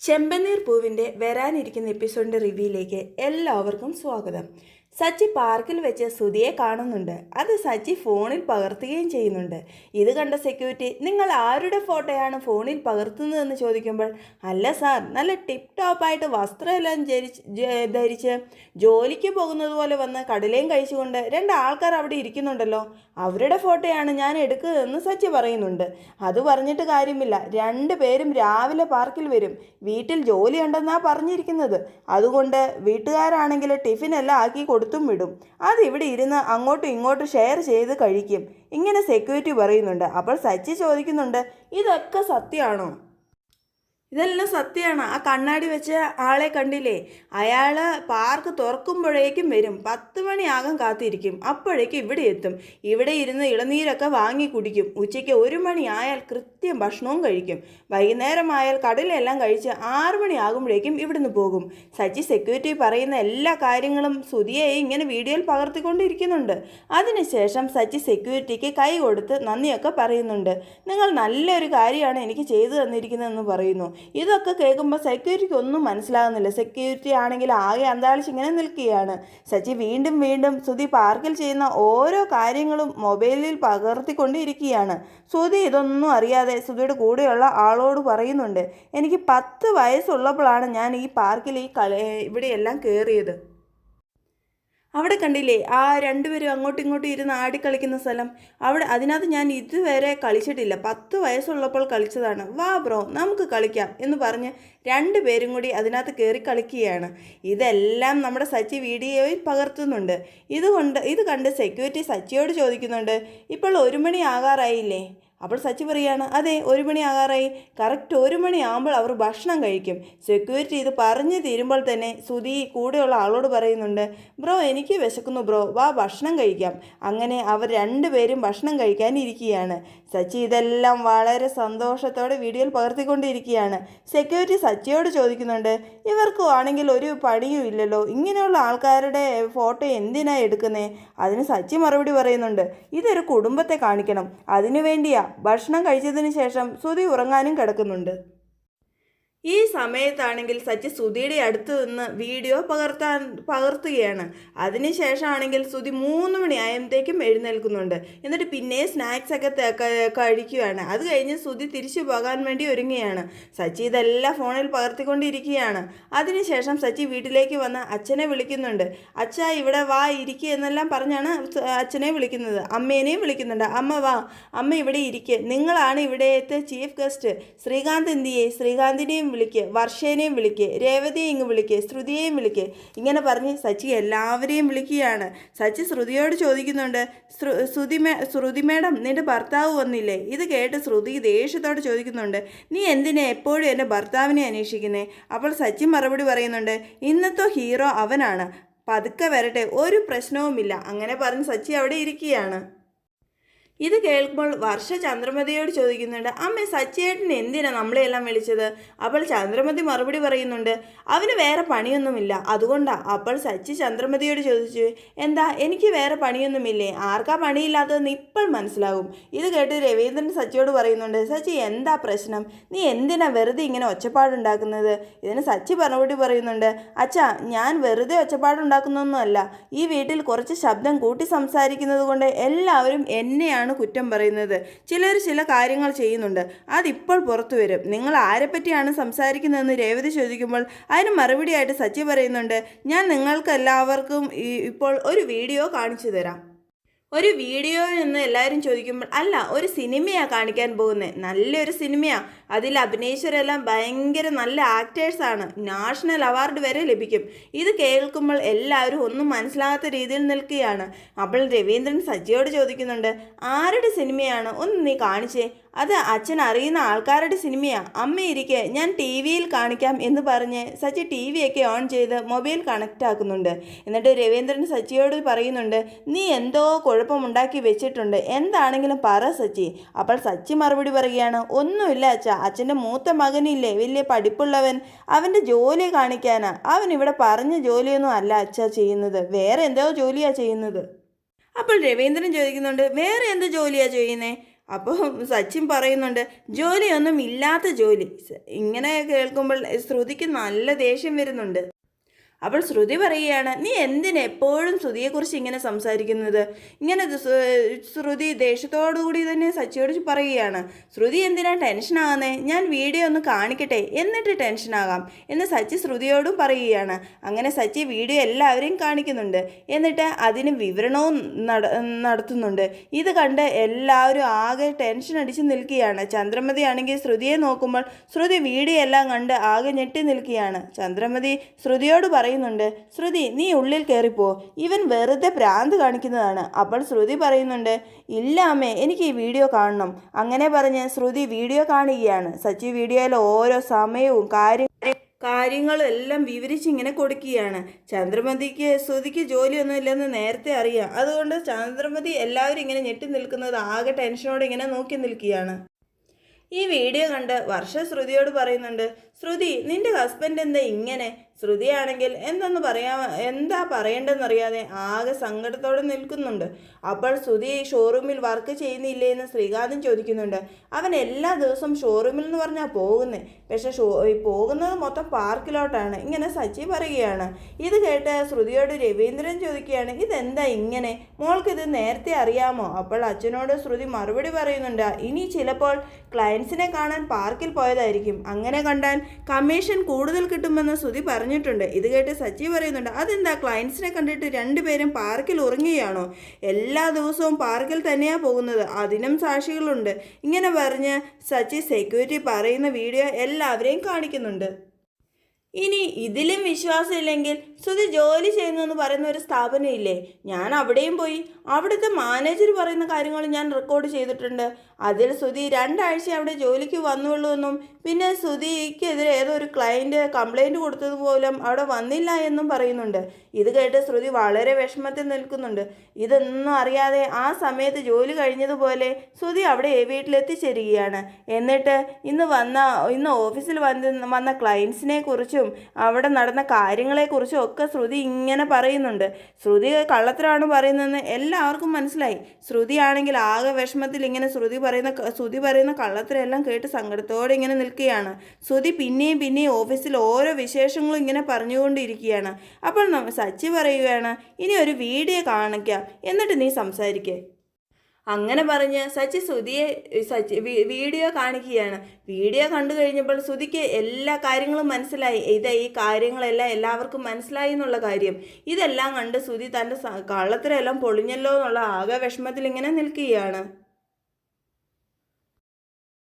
ചെമ്പനീർ പൂവിന്റെ വരാനിരിക്കുന്ന എപ്പിസോഡിന്റെ റിവ്യൂയിലേക്ക് എല്ലാവർക്കും സ്വാഗതം. സച്ചി പാർക്കിൽ വെച്ച് സുധിയെ കാണുന്നുണ്ട്. അത് സച്ചി ഫോണിൽ പകർത്തുകയും ചെയ്യുന്നുണ്ട്. ഇത് കണ്ട സെക്യൂരിറ്റി നിങ്ങൾ ആരുടെ ഫോട്ടോയാണ് ഫോണിൽ പകർത്തുന്നതെന്ന് ചോദിക്കുമ്പോൾ അല്ല സാർ നല്ല ടിപ് ടോപ്പായിട്ട് വസ്ത്രമെല്ലാം ധരിച്ച് ധരിച്ച് ജോലിക്ക് പോകുന്നത് പോലെ വന്ന് കടലയും കഴിച്ചുകൊണ്ട് രണ്ട് ആൾക്കാർ അവിടെ ഇരിക്കുന്നുണ്ടല്ലോ. അവരുടെ ഫോട്ടോയാണ് ഞാൻ എടുക്കുന്നതെന്ന് സച്ചി പറയുന്നുണ്ട്. അത് പറഞ്ഞിട്ട് കാര്യമില്ല. രണ്ട് പേരും രാവിലെ പാർക്കിൽ വരും. വീട്ടിൽ ജോലിയുണ്ടെന്നാണ് പറഞ്ഞിരിക്കുന്നത്. അതുകൊണ്ട് വീട്ടുകാരാണെങ്കിൽ ടിഫിനെല്ലാം ആക്കി കൊടുത്തും വിടും. അത് ഇവിടെ ഇരുന്ന് അങ്ങോട്ടും ഇങ്ങോട്ടും ഷെയർ ചെയ്ത് കഴിക്കും. ഇങ്ങനെ സെക്യൂരിറ്റി പറയുന്നുണ്ട്. അപ്പോൾ സച്ചി ചോദിക്കുന്നുണ്ട് ഇതൊക്കെ സത്യമാണോ? ഇതെല്ലാം സത്യമാണ്. ആ കണ്ണാടി വെച്ച ആളെ കണ്ടില്ലേ? അയാൾ പാർക്ക് തുറക്കുമ്പോഴേക്കും വരും. പത്ത് മണിയാകും കാത്തിരിക്കും. അപ്പോഴേക്കും ഇവിടെ എത്തും. ഇവിടെ ഇരുന്ന് ഇളനീരൊക്കെ വാങ്ങി കുടിക്കും. ഉച്ചയ്ക്ക് ഒരു മണിയായാൽ കൃത്യം ഭക്ഷണവും കഴിക്കും. വൈകുന്നേരമായാൽ കടലെല്ലാം കഴിച്ച് ആറ് മണിയാകുമ്പോഴേക്കും ഇവിടുന്ന് പോകും. സച്ചി സെക്യൂരിറ്റി പറയുന്ന എല്ലാ കാര്യങ്ങളും സുതിയായി ഇങ്ങനെ വീഡിയോയിൽ പകർത്തിക്കൊണ്ടിരിക്കുന്നുണ്ട്. അതിനുശേഷം സച്ചി സെക്യൂരിറ്റിക്ക് കൈ കൊടുത്ത് നന്ദിയൊക്കെ പറയുന്നുണ്ട്. നിങ്ങൾ നല്ലൊരു കാര്യമാണ് എനിക്ക് ചെയ്തു തന്നിരിക്കുന്നതെന്ന് പറയുന്നു. ഇതൊക്കെ കേൾക്കുമ്പോൾ സെക്യൂരിറ്റിക്ക് ഒന്നും മനസ്സിലാകുന്നില്ല. സെക്യൂരിറ്റി ആണെങ്കിൽ ആകെ അന്താളിച്ച് ഇങ്ങനെ നിൽക്കുകയാണ്. സച്ചി വീണ്ടും വീണ്ടും സുധി പാർക്കിൽ ചെയ്യുന്ന ഓരോ കാര്യങ്ങളും മൊബൈലിൽ പകർത്തിക്കൊണ്ടിരിക്കുകയാണ്. സുധി ഇതൊന്നും അറിയാതെ സുധിയുടെ കൂടെയുള്ള ആളോട് പറയുന്നുണ്ട്. എനിക്ക് പത്ത് വയസ്സുള്ളപ്പോഴാണ് ഞാൻ ഈ പാർക്കിൽ ഈ കളി ഇവിടെയെല്ലാം കയറിയത് അവിടെ കണ്ടില്ലേ ആ രണ്ടുപേരും അങ്ങോട്ടും ഇങ്ങോട്ടും ഇരുന്ന് ആടിക്കളിക്കുന്ന സ്ഥലം. അവിടെ അതിനകത്ത് ഞാൻ ഇതുവരെ കളിച്ചിട്ടില്ല. പത്ത് വയസ്സുള്ളപ്പോൾ കളിച്ചതാണ്. വാ ബ്രോ നമുക്ക് കളിക്കാം എന്ന് പറഞ്ഞ് രണ്ടുപേരും കൂടി അതിനകത്ത് കയറി കളിക്കുകയാണ്. ഇതെല്ലാം നമ്മുടെ സച്ചി വീഡിയോയിൽ പകർത്തുന്നുണ്ട്. ഇതുകൊണ്ട് ഇത് കണ്ട് സെക്യൂരിറ്റി സച്ചിയോട് ചോദിക്കുന്നുണ്ട് ഇപ്പോൾ ഒരു മണി ആകാറായില്ലേ? അപ്പോൾ സച്ചി പറയാണ് അതെ ഒരു മണി ആകാറായി. കറക്റ്റ് ഒരു മണിയാകുമ്പോൾ അവർ ഭക്ഷണം കഴിക്കും. സെക്യൂരിറ്റി ഇത് പറഞ്ഞു തീരുമ്പോൾ തന്നെ സുധി കൂടെയുള്ള ആളോട് പറയുന്നുണ്ട് ബ്രോ എനിക്ക് വിശക്കുന്നു ബ്രോ. വാ ഭക്ഷണം കഴിക്കാം. അങ്ങനെ അവർ രണ്ടുപേരും ഭക്ഷണം കഴിക്കാൻ ഇരിക്കുകയാണ് സച്ചി ഇതെല്ലാം വളരെ സന്തോഷത്തോടെ വീഡിയോയിൽ പകർത്തിക്കൊണ്ടിരിക്കുകയാണ്. സെക്യൂരിറ്റി സച്ചിയോട് ചോദിക്കുന്നുണ്ട് ഇവർക്ക് ആണെങ്കിൽ ഒരു പണിയും ഇല്ലല്ലോ. ഇങ്ങനെയുള്ള ആൾക്കാരുടെ ഫോട്ടോ എന്തിനാ എടുക്കുന്നേ? അതിന് സച്ചി മറുപടി പറയുന്നുണ്ട് ഇതൊരു കുടുംബത്തെ കാണിക്കണം. അതിനു വേണ്ടിയാ ഭക്ഷണം കഴിച്ചതിന് ശേഷം സുധി ഉറങ്ങാനും കിടക്കുന്നുണ്ട്. ഈ സമയത്താണെങ്കിൽ സച്ചി സുധിയുടെ അടുത്ത് നിന്ന് വീഡിയോ പകർത്താൻ പകർത്തുകയാണ്. അതിനുശേഷമാണെങ്കിൽ സുധി മൂന്ന് മണിയായപ്പോഴത്തേക്കും എഴുന്നേൽക്കുന്നുണ്ട്. എന്നിട്ട് പിന്നെ സ്നാക്സ് ഒക്കെ കഴിക്കുകയാണ്. അത് കഴിഞ്ഞ് സുധി തിരിച്ചു പോകാൻ വേണ്ടി ഒരുങ്ങുകയാണ്. സച്ചി ഇതെല്ലാം ഫോണിൽ പകർത്തിക്കൊണ്ടിരിക്കുകയാണ്. അതിനുശേഷം സച്ചി വീട്ടിലേക്ക് വന്ന് അച്ഛനെ വിളിക്കുന്നുണ്ട്. അച്ഛ ഇവിടെ വാ ഇരിക്കുക എന്നെല്ലാം പറഞ്ഞാണ് അച്ഛനെ വിളിക്കുന്നത്. അമ്മേനെയും വിളിക്കുന്നുണ്ട്. അമ്മ വാ അമ്മ ഇവിടെ ഇരിക്കുക നിങ്ങളാണ് ഇവിടത്തെ ചീഫ് ഗസ്റ്റ് ശ്രീകാന്ത് എന്തിയെ? ശ്രീകാന്തിനെയും വിളിക്ക് വർഷേനെയും വിളിക്ക് രേവതിയെ ഇങ്ങ് വിളിക്ക് ശ്രുതിയെയും വിളിക്ക്. ഇങ്ങനെ പറഞ്ഞ് സച്ചി എല്ലാവരെയും വിളിക്കുകയാണ്. സച്ചി ശ്രുതിയോട് ചോദിക്കുന്നുണ്ട് ശ്രു ശ്രുതി ശ്രുതി മേഡം നിന്റെ ഭർത്താവ് വന്നില്ലേ? ഇത് കേട്ട് ശ്രുതി ദേഷ്യത്തോട് ചോദിക്കുന്നുണ്ട് നീ എന്തിനാ എപ്പോഴും എന്റെ ഭർത്താവിനെ അന്വേഷിക്കുന്നേ? അപ്പോൾ സച്ചി മറുപടി പറയുന്നുണ്ട് ഇന്നത്തെ ഹീറോ അവനാണ്. പതുക്കെ വരട്ടെ ഒരു പ്രശ്നവുമില്ല. അങ്ങനെ പറഞ്ഞ് സച്ചി അവിടെ ഇരിക്കുകയാണ്. ഇത് കേൾക്കുമ്പോൾ വർഷ ചന്ദ്രമതിയോട് ചോദിക്കുന്നുണ്ട് അമ്മ സച്ചിയേട്ടൻ എന്തിനാ നമ്മളെല്ലാം വിളിച്ചത്? അപ്പോൾ ചന്ദ്രമതി മറുപടി പറയുന്നുണ്ട് അവന് വേറെ പണിയൊന്നുമില്ല. അതുകൊണ്ടാ അപ്പോൾ സച്ചി ചന്ദ്രമതിയോട് ചോദിച്ചു എന്താ എനിക്ക് വേറെ പണിയൊന്നുമില്ലേ? ആർക്കാ പണിയില്ലാത്തതെന്ന് ഇപ്പോൾ മനസ്സിലാകും. ഇത് കേട്ട് രവീന്ദ്രൻ സച്ചിയോട് പറയുന്നുണ്ട് സച്ചി എന്താ പ്രശ്നം? നീ എന്തിനാ വെറുതെ ഇങ്ങനെ ഒച്ചപ്പാടുണ്ടാക്കുന്നത്? ഇതിന് സച്ചി മറുപടി പറയുന്നുണ്ട് അച്ഛാ ഞാൻ വെറുതെ ഒച്ചപ്പാടുണ്ടാക്കുന്നൊന്നുമല്ല. ഈ വീട്ടിൽ കുറച്ച് ശബ്ദം കൂട്ടി സംസാരിക്കുന്നത് കൊണ്ട് എല്ലാവരും എന്നെയാണ് കുറ്റം പറയുന്നത്. ചിലർ ചില കാര്യങ്ങൾ ചെയ്യുന്നുണ്ട്. അതിപ്പോൾ പുറത്തു വരും. നിങ്ങൾ ആരെപ്പറ്റിയാണ് സംസാരിക്കുന്നതെന്ന് രേവതി ചോദിക്കുമ്പോൾ അതിന് മറുപടിയായിട്ട് സച്ചി പറയുന്നുണ്ട് ഞാൻ നിങ്ങൾക്കെല്ലാവർക്കും ഇപ്പോൾ ഒരു വീഡിയോ കാണിച്ചു തരാം. ഒരു വീഡിയോ എന്ന് എല്ലാവരും ചോദിക്കുമ്പോൾ അല്ല ഒരു സിനിമയാണ് കാണിക്കാൻ പോകുന്നത് നല്ലൊരു സിനിമയാണ് അതിൽ അഭിനയിച്ചവരെല്ലാം ഭയങ്കര നല്ല ആക്ടേഴ്സാണ് നാഷണൽ അവാർഡ് വരെ ലഭിക്കും. ഇത് കേൾക്കുമ്പോൾ എല്ലാവരും ഒന്നും മനസ്സിലാകാത്ത രീതിയിൽ നിൽക്കുകയാണ്. അപ്പോൾ രവീന്ദ്രൻ സജിയോട് ചോദിക്കുന്നുണ്ട് ആരുടെ സിനിമയാണ്? ഒന്ന് നീ കാണിച്ചേ. അത് അച്ഛൻ അറിയുന്ന ആൾക്കാരുടെ സിനിമയാണ് അമ്മ ഇരിക്കെ ഞാൻ ടി വിയിൽ കാണിക്കാം എന്ന് പറഞ്ഞ് സച്ചി ടി വിയൊക്കെ ഓൺ ചെയ്ത് മൊബൈൽ കണക്റ്റ് ആക്കുന്നുണ്ട്. എന്നിട്ട് രവീന്ദ്രൻ സച്ചിയോട് പറയുന്നുണ്ട് നീ എന്തോ കുഴപ്പമുണ്ടാക്കി വെച്ചിട്ടുണ്ട്. എന്താണെങ്കിലും പറ സച്ചി അപ്പോൾ സച്ചി മറുപടി പറയുകയാണ് ഒന്നുമില്ല അച്ഛ. അച്ഛന്റെ മൂത്ത മകനില്ലേ വലിയ പഠിപ്പുള്ളവൻ. അവന്റെ ജോലി കാണിക്കാനാ. അവൻ ഇവിടെ പറഞ്ഞ ജോലിയൊന്നും അല്ല അച്ഛ ചെയ്യുന്നത്. വേറെ എന്തോ ജോലിയാ ചെയ്യുന്നത്. അപ്പോൾ രവീന്ദ്രൻ ചോദിക്കുന്നുണ്ട് വേറെ എന്ത് ജോലിയാ ചെയ്യുന്നേ? അപ്പോൾ സച്ചിൻ പറയുന്നുണ്ട് ജോലിയൊന്നും ഇല്ലാത്ത ജോലി. ഇങ്ങനെ കേൾക്കുമ്പോൾ ശ്രുതിക്ക് നല്ല ദേഷ്യം വരുന്നുണ്ട്. അപ്പോൾ ശ്രുതി പറയുകയാണ് നീ എന്തിനാ എപ്പോഴും ശ്രുതിയെക്കുറിച്ച് ഇങ്ങനെ സംസാരിക്കുന്നത്? ഇങ്ങനെ ശ്രുതി ദേഷ്യത്തോടു കൂടി തന്നെ സച്ചിയോട് പറയുകയാണ് ശ്രുതി എന്തിനാ ടെൻഷനാകുന്നേ ഞാൻ വീഡിയോ ഒന്ന് കാണിക്കട്ടെ എന്നിട്ട് ടെൻഷനാകാം എന്ന് സച്ചി ശ്രുതിയോടും പറയുകയാണ്. അങ്ങനെ സച്ചി വീഡിയോ എല്ലാവരെയും കാണിക്കുന്നുണ്ട് എന്നിട്ട് അതിന് വിവരണവും നടത്തുന്നുണ്ട്. ഇത് കണ്ട് എല്ലാവരും ആകെ ടെൻഷൻ അടിച്ച് നിൽക്കുകയാണ്. ചന്ദ്രമതി ആണെങ്കിൽ ശ്രുതിയെ നോക്കുമ്പോൾ ശ്രുതി വീഡിയോ എല്ലാം കണ്ട് ആകെ ഞെട്ടി നിൽക്കുകയാണ്. ചന്ദ്രമതി ശ്രുതിയോട് പറയുന്നുണ്ട് ശ്രുതി നീ ഉള്ളിൽ കയറിപ്പോ ഇവൻ വെറുതെ ഭ്രാന്ത് കാണിക്കുന്നതാണ്. അപ്പോൾ ശ്രുതി പറയുന്നുണ്ട് ഇല്ല അമ്മേ എനിക്ക് ഈ വീഡിയോ കാണണം. അങ്ങനെ പറഞ്ഞ് ശ്രുതി വീഡിയോ കാണുകയാണ്. സച്ചി വീഡിയോയിൽ ഓരോ സമയവും കാര്യം കാര്യങ്ങളെല്ലാം വിവരിച്ചിങ്ങനെ കൊടുക്കുകയാണ്. ചന്ദ്രമതിക്ക് ശ്രുതിക്ക് ജോലിയൊന്നും ഇല്ലെന്ന് നേരത്തെ അറിയാം. അതുകൊണ്ട് ചന്ദ്രമതി എല്ലാവരും ഇങ്ങനെ ഞെട്ടി നിൽക്കുന്നത് ആകെ ടെൻഷനോടെ ഇങ്ങനെ നോക്കി നിൽക്കുകയാണ്. ഈ വീഡിയോ കണ്ട് വർഷ ശ്രുതിയോട് പറയുന്നുണ്ട് ശ്രുതി നിന്റെ ഹസ്ബൻഡ് എന്താ ഇങ്ങനെ? ശ്രുതിയാണെങ്കിൽ എന്തെന്ന് പറയാ എന്താ പറയേണ്ടതെന്നറിയാതെ ആകെ സങ്കടത്തോടെ നിൽക്കുന്നുണ്ട്. അപ്പോൾ ശ്രുതി ഷോറൂമിൽ വർക്ക് ചെയ്യുന്നില്ലേ എന്ന് ശ്രീകാന്തൻ ചോദിക്കുന്നുണ്ട്. അവൻ എല്ലാ ദിവസവും ഷോറൂമിൽ എന്ന് പറഞ്ഞാൽ പോകുന്നത് പക്ഷേ ഷോ പോകുന്നത് മൊത്തം പാർക്കിലോട്ടാണ്. ഇങ്ങനെ സച്ചി പറയുകയാണ്. ഇത് കേട്ട് ശ്രുതിയോട് രവീന്ദ്രൻ ചോദിക്കുകയാണ് ഇതെന്താ ഇങ്ങനെ? മോൾക്ക് ഇത് നേരത്തെ അറിയാമോ? അപ്പോൾ അച്ഛനോട് ശ്രുതി മറുപടി പറയുന്നുണ്ട് ഇനി ചിലപ്പോൾ ക്ലയൻസിനെ കാണാൻ പാർക്കിൽ പോയതായിരിക്കും. അങ്ങനെ കണ്ടാൽ കമ്മീഷൻ കൂടുതൽ കിട്ടുമെന്ന് ശ്രുതി പറഞ്ഞിട്ടുണ്ട്. ഇത് കേട്ട് സച്ചി പറയുന്നുണ്ട് അതെന്താ ക്ലയൻസിനെ കണ്ടിട്ട് രണ്ടുപേരും പാർക്കിൽ ഉറങ്ങുകയാണോ എല്ലാ ദിവസവും പാർക്കിൽ തന്നെയാണ് പോകുന്നത്. അതിനും സാക്ഷികളുണ്ട്. ഇങ്ങനെ പറഞ്ഞ് സച്ചി സെക്യൂരിറ്റി പറയുന്ന വീഡിയോ എല്ലാവരെയും കാണിക്കുന്നുണ്ട്. ഇനി ഇതിലും വിശ്വാസമില്ലെങ്കിൽ ശ്രുതി ജോലി ചെയ്യുന്നു എന്ന് പറയുന്ന ഒരു സ്ഥാപനം ഇല്ലേ ഞാൻ അവിടെയും പോയി. അവിടുത്തെ മാനേജർ പറയുന്ന കാര്യങ്ങൾ ഞാൻ റെക്കോർഡ് ചെയ്തിട്ടുണ്ട്. അതിൽ ശ്രുതി രണ്ടാഴ്ച അവിടെ ജോലിക്ക് വന്നുള്ളൂ എന്നും പിന്നെ ശ്രുതിക്കെതിരെ ഏതോ ഒരു ക്ലയന്റ് കംപ്ലൈന്റ് കൊടുത്തതുപോലും അവിടെ വന്നില്ല എന്നും പറയുന്നുണ്ട്. ഇത് കേട്ട് ശ്രുതി വളരെ വിഷമത്തിൽ നിൽക്കുന്നുണ്ട്. ഇതൊന്നും അറിയാതെ ആ സമയത്ത് ജോലി കഴിഞ്ഞതുപോലെ ശ്രുതി അവിടെ വീട്ടിലെത്തിച്ചേരുകയാണ്. എന്നിട്ട് ഇന്ന് വന്ന ഇന്ന് ഓഫീസിൽ വന്ന വന്ന ക്ലയൻസിനെ കുറിച്ചും അവിടെ നടന്ന കാര്യങ്ങളെക്കുറിച്ചും ഒക്കെ ശ്രുതി ഇങ്ങനെ പറയുന്നുണ്ട്. ശ്രുതി കള്ളത്തരമാണ് പറയുന്നതെന്ന് എല്ലാവർക്കും മനസ്സിലായി. ശ്രുതിയാണെങ്കിൽ ആകെ വിഷമത്തിൽ ഇങ്ങനെ ശ്രുതി പറയുന്ന ശ്രുതി പറയുന്ന കള്ളത്തിലെല്ലാം കേട്ട് സങ്കടത്തോടെ ഇങ്ങനെ നിൽക്കുകയാണ്. ശ്രുതി പിന്നെയും പിന്നെയും ഓഫീസിൽ ഓരോ വിശേഷങ്ങളും ഇങ്ങനെ പറഞ്ഞുകൊണ്ടിരിക്കുകയാണ്. അപ്പോൾ സച്ചി പറയുകയാണ് ഇനി ഒരു വീഡിയോ കാണിക്കാം. എന്നിട്ട് നീ സംസാരിക്കേ. അങ്ങനെ പറഞ്ഞ് സച്ചി ശ്രുതിയെ സച്ചി വീഡിയോ കാണിക്കുകയാണ്. വീഡിയോ കണ്ടു കഴിഞ്ഞപ്പോൾ ശ്രുതിക്ക് എല്ലാ കാര്യങ്ങളും മനസ്സിലായി. ഇത് ഈ കാര്യങ്ങളെല്ലാം എല്ലാവർക്കും മനസ്സിലായി എന്നുള്ള കാര്യം. ഇതെല്ലാം കണ്ട് ശ്രുതി തന്റെ കള്ളത്തരെല്ലാം പൊളിഞ്ഞല്ലോ എന്നുള്ള ആകെ വിഷമത്തിൽ ഇങ്ങനെ നിൽക്കുകയാണ്.